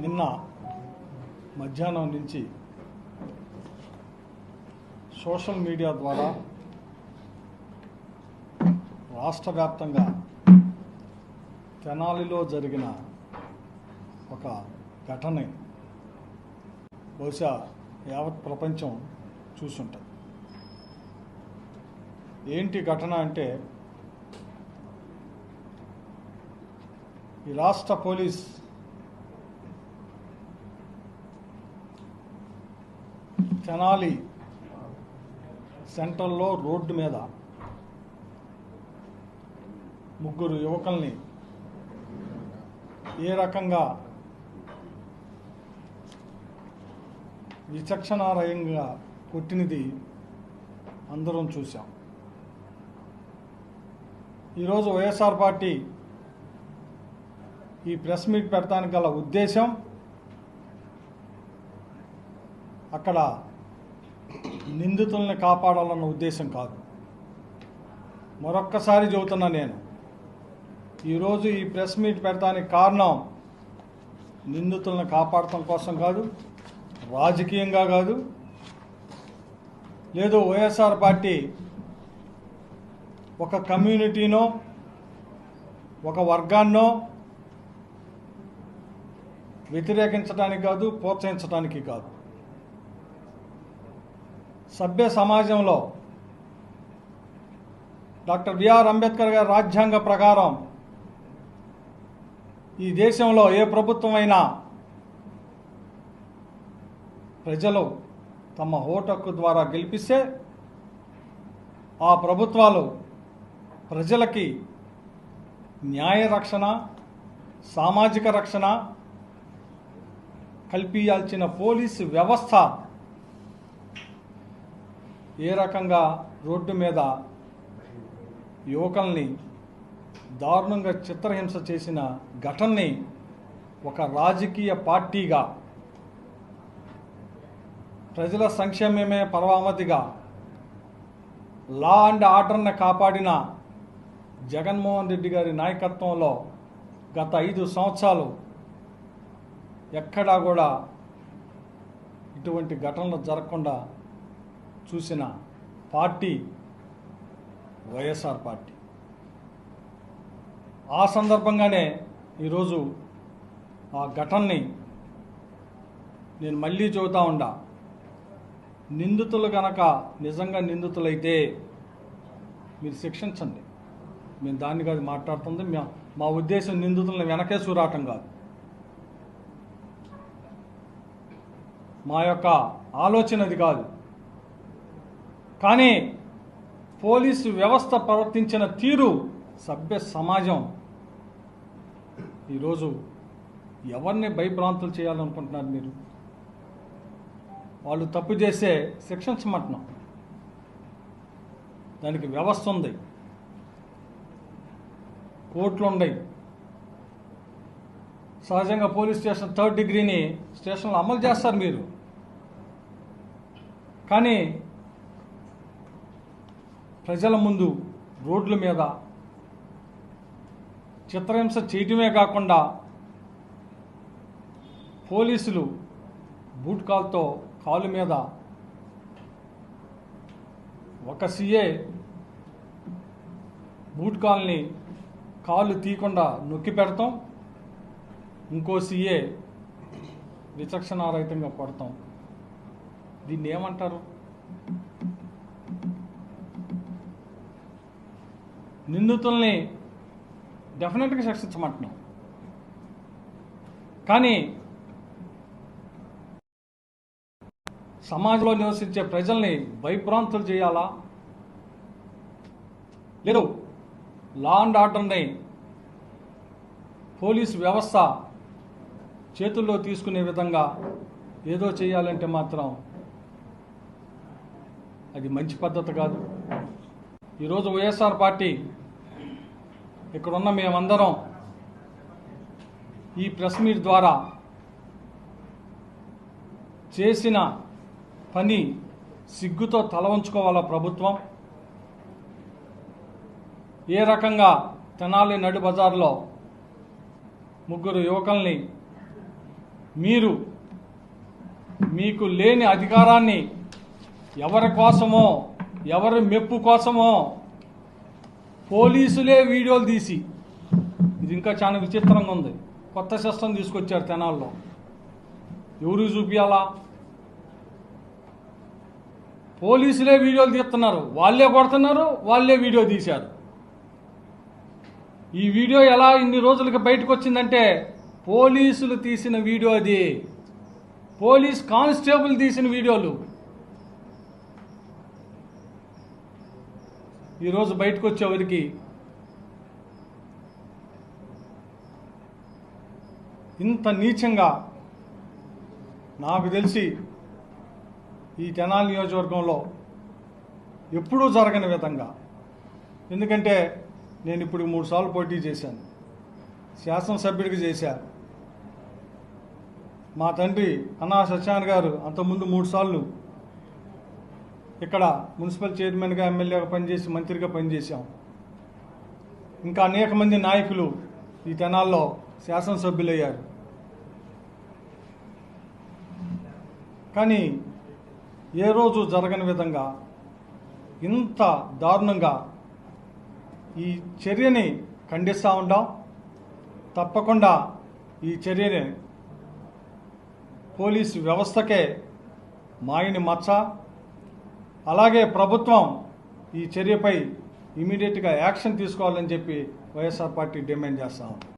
నిన్న మధ్యాహ్నం నుంచి సోషల్ మీడియా ద్వారా రాష్ట్ర వ్యాప్తంగా తెనాలిలో జరిగిన ఒక ఘటన బహుశా యావత్ ప్రపంచం చూసుంటుంది. ఏంటి ఘటన అంటే ఈ రాష్ట్ర పోలీస్ తెనాలి సెంట్రల్లో రోడ్డు మీద ముగ్గురు యువకుల్ని ఏ రకంగా విచక్షణారయంగా కొట్టినది అందరం చూసాం ఈరోజు వైఎస్ఆర్ పార్టీ ఈ ప్రెస్ మీట్ పెడతానికి గల ఉద్దేశం అక్కడ నిందితుల్ని కాపాడాలన్న ఉద్దేశం కాదు. మరొక్కసారి చెబుతున్నా నేను. ఈరోజు ఈ ప్రెస్ మీట్ పెడతానికి కారణం నిందితులను కాపాడటం కోసం కాదు రాజకీయంగా కాదు లేదు వైఎస్ఆర్ పార్టీ ఒక కమ్యూనిటీనో ఒక వర్గాన్నో వ్యతిరేకించడానికి కాదు ప్రోత్సహించడానికి కాదు. సభ్య సమాజంలో డాక్టర్ బిఆర్ అంబేద్కర్ గారి రాజ్యాంగ ప్రకారం ఈ దేశంలో ఏ ప్రభుత్వమైనా ప్రజలు తమ ఓటక్కు ద్వారా గెలిపిస్తే ఆ ప్రభుత్వాలు ప్రజలకి న్యాయ రక్షణ సామాజిక రక్షణ కల్పించాల్సిన పోలీసు వ్యవస్థ ఏ రకంగా రోడ్డు మీద యువకుల్ని దారుణంగా చిత్రహింస చేసిన ఘటనని ఒక రాజకీయ పార్టీగా ప్రజల సంక్షేమమే పరమావధిగా లా అండ్ ఆర్డర్ని కాపాడిన జగన్మోహన్ రెడ్డి గారి నాయకత్వంలో గత ఐదు సంవత్సరాలు ఎక్కడా కూడా ఇటువంటి ఘటనలు జరగకుండా చూసిన పార్టీ వైఎస్ఆర్ పార్టీ. ఆ సందర్భంగానే ఈరోజు ఆ ఘటనని నేను మళ్ళీ చెబుతా ఉండా. నిందితులు గనక నిజంగా నిందితులైతే మీరు శిక్షించండి. మేము దాన్ని కాదు మాట్లాడుతుంది. మా మా ఉద్దేశం నిందితులను వెనకే చూరాటం కాదు. మా యొక్క ఆలోచన అది కాదు. కానీ పోలీసు వ్యవస్థ ప్రవర్తించిన తీరు సభ్య సమాజం. ఈరోజు ఎవరిని భయభ్రాంతులు చేయాలనుకుంటున్నారు మీరు? వాళ్ళు తప్పు చేస్తే శిక్షించమంటున్నాం దానికి వ్యవస్థ ఉంది. కోర్టులు ఉన్నాయి. సహజంగా పోలీస్ స్టేషన్ థర్డ్ డిగ్రీని స్టేషన్లో అమలు చేస్తారు మీరు. కానీ ప్రజల ముందు రోడ్ల మీద చిత్రహింస చేయటమే కాకుండా పోలీసులు బూట్ కాల్తో కాలు మీద ఒక సీఏ బూట్ కాల్ని కాళ్ళు తీయకుండా నొక్కి పెడతాం. ఇంకో సీఏ విచక్షణారహితంగా కొడతాం దీన్ని ఏమంటారు నిందితుల్ని డెఫినెట్గా శిక్షించమంటున్నాం. కానీ సమాజంలో నివసించే ప్రజల్ని భయభ్రాంతులు చేయాలా? లేదు లా అండ్ ఆర్డర్ని పోలీసు వ్యవస్థ చేతుల్లో తీసుకునే విధంగా ఏదో చేయాలంటే మాత్రం అది మంచి పద్ధతి కాదు. ఈరోజు వైఎస్ఆర్ పార్టీ ఇక్కడున్న మేమందరం ఈ ప్రెస్ మీట్ ద్వారా చేసిన పని సిగ్గుతో తల ఉంచుకోవాలా ప్రభుత్వం? ఏ రకంగా తెనాలి నడు బజార్లో ముగ్గురు యువకుల్ని మీరు మీకు లేని అధికారాన్ని ఎవరి కోసమో ఎవరి మెప్పు కోసమో పోలీసులే వీడియోలు తీసి. ఇది ఇంకా చాలా విచిత్రంగా ఉంది. కొత్త సిస్టమ్ తీసుకొచ్చారు తెనాల్లో. ఎవరు చూపించాలా పోలీసులే వీడియోలు తీస్తున్నారు. వాళ్ళే కొడుతున్నారు వాళ్ళే వీడియో తీశారు. ఈ వీడియో ఎలా ఇన్ని రోజులకి బయటకు వచ్చిందంటే పోలీసులు తీసిన వీడియో అది. పోలీస్ కానిస్టేబుల్ తీసిన వీడియోలు. ఈరోజు బయటకు వచ్చేవారికి ఇంత నీచంగా నాకు తెలిసి ఈ తెనాలి నియోజకవర్గంలో ఎప్పుడూ జరగని విధంగా. ఎందుకంటే నేను ఇప్పుడు మూడు సార్లు పోటీ చేశాను. శాసనసభ్యుడికి చేశాను. మా తండ్రి అన్నా సత్యాన్ గారు అంతకుముందు మూడు సార్లు ఇక్కడ మున్సిపల్ చైర్మన్గా ఎమ్మెల్యేగా పనిచేసి మంత్రిగా పనిచేశాం. ఇంకా అనేక మంది నాయకులు ఈ తెనాల్లో శాసనసభ్యులయ్యారు. కానీ ఏ రోజు జరగని విధంగా ఇంత దారుణంగా ఈ చర్యని ఖండిస్తూ ఉంటాం తప్పకుండా ఈ చర్యని పోలీసు వ్యవస్థకే మాయని మచ్చ. అలాగే ప్రభుత్వం ఈ చర్యపై ఇమీడియట్గా యాక్షన్ తీసుకోవాలని చెప్పి వైఎస్ఆర్ పార్టీ డిమాండ్ చేస్తాం